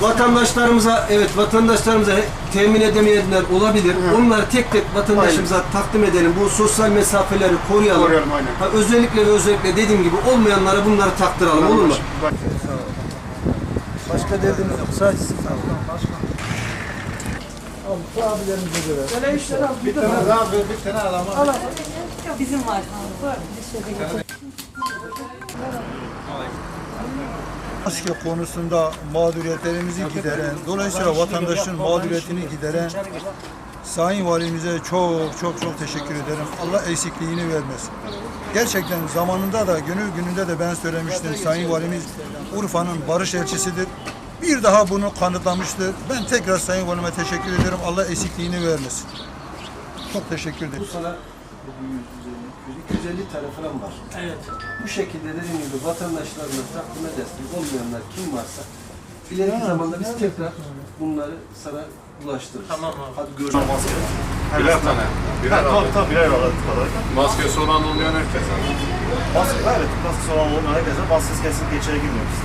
Vatandaşlarımıza evet vatandaşlarımıza temin edemeyenler olabilir. Onları tek tek vatandaşımıza takdim edelim. Bu sosyal mesafeleri koruyalım. Koruyalım, aynen. Ha, özellikle ve özellikle dediğim gibi olmayanlara bunları taktıralım olur mu? Başka derdimiz yok. Sadece bir tane daha ver, bir tane al ama. Bizim var. Maske konusunda mağduriyetlerimizi gideren, dolayısıyla vatandaşın mağduriyetini gideren Sayın Valimize çok çok çok teşekkür ederim. Allah eksikliğini vermesin. Gerçekten zamanında da gönül gününde de ben söylemiştim. Sayın Valimiz Urfa'nın barış elçisidir. Bir daha bunu kanıtlamıştır. Ben tekrar Sayın Valime teşekkür ederim. Allah eksikliğini vermesin. Çok teşekkür ederim. Bu sana 250 tane falan var. Evet. Bu şekilde dediğim gibi vatandaşlarına takdim edersin. Olmayanlar kim varsa ileriki zamanda biz tekrar bunları sana ulaştırırız. Tamam abi. Hadi görüşürüz. Birer tane. Birer Tabii aldık. tabii birer aladık kadar. Maskesi olan olmayan herkes aldı. Maske, evet maske olan olmayan herkese maskesiz kesinlikle içeri girmiyoruz.